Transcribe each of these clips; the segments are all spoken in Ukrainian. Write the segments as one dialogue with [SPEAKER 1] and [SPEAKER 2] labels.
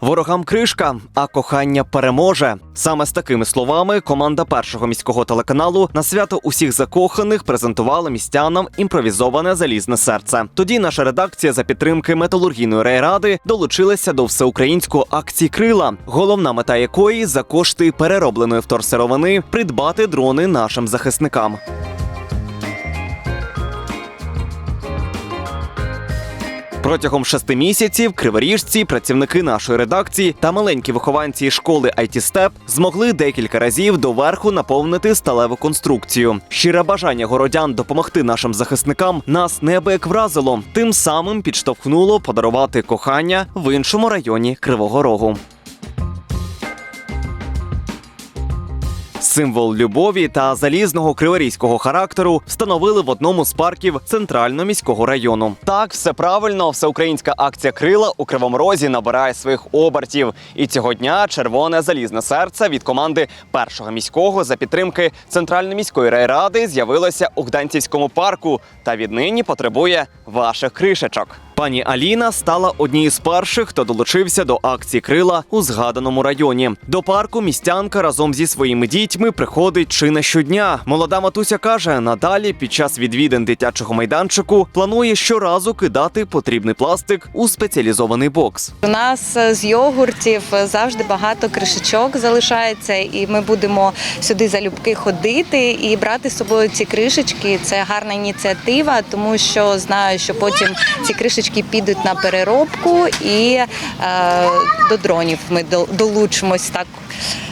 [SPEAKER 1] Ворогам кришка, а кохання переможе. Саме з такими словами команда першого міського телеканалу на свято усіх закоханих презентувала містянам імпровізоване залізне серце. Тоді наша редакція за підтримки металургійної райради долучилася до всеукраїнської акції Крила, головна мета якої за кошти переробленої вторсировини придбати дрони нашим захисникам. Протягом шести місяців криворіжці, працівники нашої редакції та маленькі вихованці школи IT Step змогли декілька разів доверху наповнити сталеву конструкцію. Щире бажання городян допомогти нашим захисникам нас неабияк вразило, тим самим підштовхнуло подарувати кохання в іншому районі Кривого Рогу. Символ любові та залізного криворізького характеру встановили в одному з парків центрально-міського району. Так, все правильно, всеукраїнська акція крила у Кривому Розі набирає своїх обертів. І цього дня червоне залізне серце від команди першого міського за підтримки центрально-міської райради з'явилося у Гданцівському парку та віднині потребує ваших кришечок. Пані Аліна стала однією з перших, хто долучився до акції крила у згаданому районі. До парку містянка разом зі своїми дітьми приходить чи не щодня. Молода матуся каже, надалі під час відвідин дитячого майданчику планує щоразу кидати потрібний пластик у спеціалізований бокс.
[SPEAKER 2] У нас е, з йогуртів завжди багато кришечок залишається, і ми будемо сюди залюбки ходити і брати з собою ці кришечки. Це гарна ініціатива, тому що знаю, що потім ці кришечки підуть на переробку і е, до дронів ми дол- долучимось так,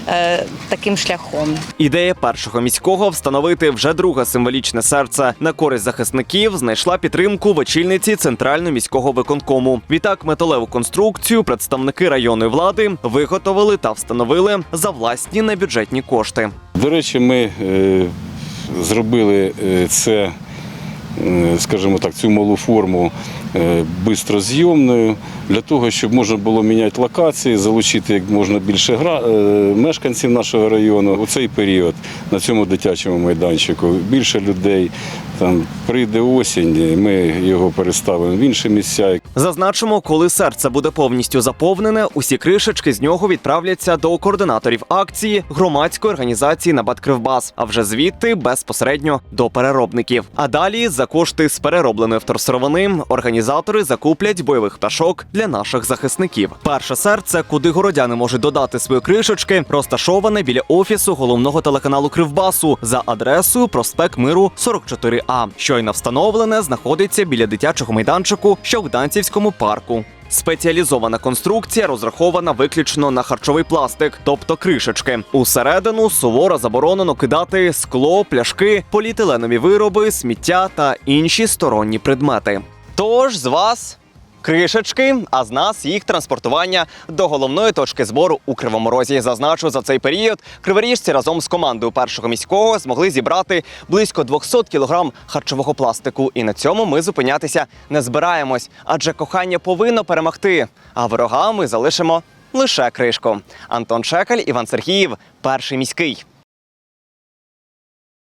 [SPEAKER 2] е, таким шляхом.
[SPEAKER 1] Ідея першого міського встановити вже друге символічне серце на користь захисників знайшла підтримку в очільниці центрального міського виконкому. Відтак металеву конструкцію представники районної влади виготовили та встановили за власні небюджетні кошти.
[SPEAKER 3] До речі, ми е, зробили це, скажімо так, цю малу форму бистрозйомною для того, щоб можна було міняти локації, залучити як можна більше гра, е, мешканців нашого району у цей період на цьому дитячому майданчику. Більше людей. Там прийде осінь, ми його переставимо в інші місця.
[SPEAKER 1] Зазначимо, коли серце буде повністю заповнене, усі кришечки з нього відправляться до координаторів акції громадської організації Набат Кривбас, а вже звідти безпосередньо до переробників. А далі за кошти з переробленої вторсировини організатори закуплять бойових пташок для наших захисників. Перше серце, куди городяни можуть додати свої кришечки, розташоване біля офісу головного телеканалу Кривбасу за адресою проспект Миру 44 А. Щойно встановлене знаходиться біля дитячого майданчику, що в Гданцівському парку. Спеціалізована конструкція розрахована виключно на харчовий пластик, тобто кришечки. Усередину суворо заборонено кидати скло, пляшки, поліетиленові вироби, сміття та інші сторонні предмети. Тож з вас кришечки, а з нас їх транспортування до головної точки збору у Кривому Розі. Зазначу, за цей період криворіжці разом з командою першого міського змогли зібрати близько 200 кілограм харчового пластику. І на цьому ми зупинятися не збираємось, адже кохання повинно перемогти. А ворогам ми залишимо лише кришку. Антон Шекель, Іван Сергіїв, перший міський.